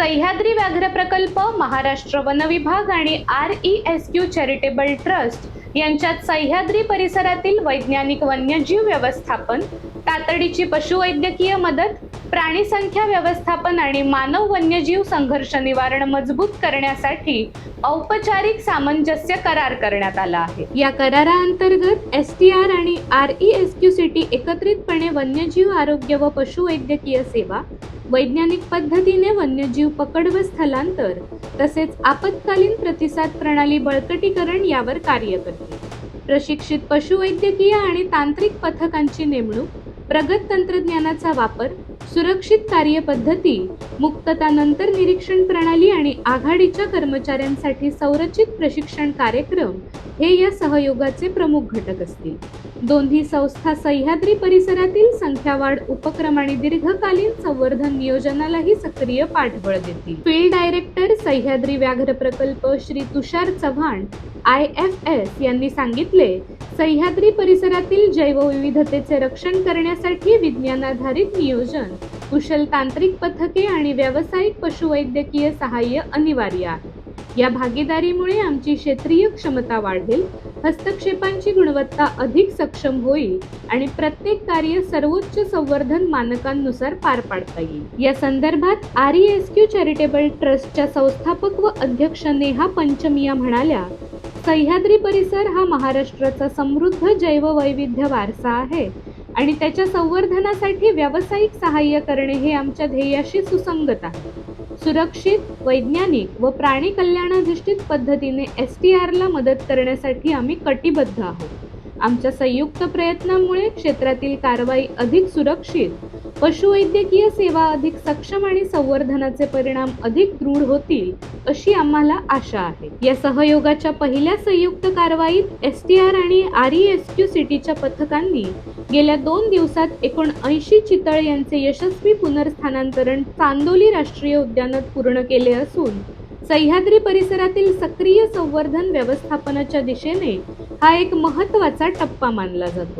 सह्याद्री व्याघ्र प्रकल्प महाराष्ट्र वन विभाग आणि R E S Q charitable trust यांच्यात सह्याद्री परिसरातील वैज्ञानिक वन्यजीव व्यवस्थापन तातडीची पशुवैद्यकीय मदत प्राणीसंख्या व्यवस्थापन आणि मानव वन्यजीव संघर्ष निवारण मजबूत करण्यासाठी औपचारिक सामंजस्य करार करण्यात आला आहे. या कराराअंतर्गत एस टी आर आणि R E S Q CT एकत्रितपणे वन्यजीव आरोग्य व पशुवैद्यकीय सेवा वैज्ञानिक पद्धतीने वन्यजीव पकड व स्थलांतर तसेच आपत्कालीन प्रतिसाद प्रणाली बळकटीकरण यावर कार्य करते. प्रशिक्षित पशुवैद्यकीय आणि तांत्रिक पथकांची नेमणूक प्रगत तंत्रज्ञानाचा वापर सुरक्षित कार्यपद्धती मुक्ततानंतर निरीक्षण प्रणाली आणि आघाडीच्या कर्मचाऱ्यांसाठी संरचित प्रशिक्षण कार्यक्रम हे या सहयोगाचे प्रमुख घटक असतील. दोन्ही संस्था सह्याद्री परिसरातील संख्यावाढ उपक्रम आणि दीर्घकालीन संवर्धन नियोजनालाही सक्रिय पाठबळ देतील. फील्ड डायरेक्टर सह्याद्री व्याघ्र प्रकल्प Shri Tushar Chavan I F S यांनी सांगितले सह्याद्री परिसरातील जैवविविधतेचे रक्षण करण्यासाठी विज्ञानाधारित नियोजन कुशल तांत्रिक पथके आणि व्यावसायिक पशुवैद्यकीय सहाय्य अनिवार्य आहे. या भागीदारीमुळे आमची क्षेत्रीय क्षमता वाढेल हस्तक्षेपांची गुणवत्ता अधिक सक्षम होईल आणि प्रत्येक कार्य सर्वोच्च संवर्धन मानकांनुसार पार पाडता येईल. या संदर्भात R E S Q charitable ट्रस्टच्या संस्थापक व अध्यक्ष नेहा पंचमिया म्हणाल्या सह्याद्री परिसर हा महाराष्ट्राचा समृद्ध जैववैविध्य वारसा आहे. आणि त्याच्या संवर्धनासाठी व्यावसायिक सहाय्य करणे हे आमच्या ध्येयाशी सुसंगत आहे. सुरक्षित वैज्ञानिक व प्राणी कल्याणाधिष्ठित पद्धतीने एस टी आरला मदत करण्यासाठी आम्ही कटिबद्ध आहोत. आमच्या संयुक्त प्रयत्नांमुळे क्षेत्रातील कारवाई अधिक सुरक्षित पशुवैद्यकीय सेवा अधिक सक्षम आणि संवर्धनाचे परिणाम अधिक दृढ होतील अशी आम्हाला आशा आहे. या सहयोगाच्या पहिल्या संयुक्त कारवाईत एस टी आर आणि आर ई एस क्यू सिटीच्या पथकांनी गेल्या दोन दिवसात एकूण ऐंशी चितळ यांचे यशस्वी पुनर्स्थानांतरण चांदोली राष्ट्रीय उद्यानात पूर्ण केले असून सह्याद्री परिसरातील सक्रिय संवर्धन व्यवस्थापनाच्या दिशेने हा एक महत्त्वाचा टप्पा मानला जातो.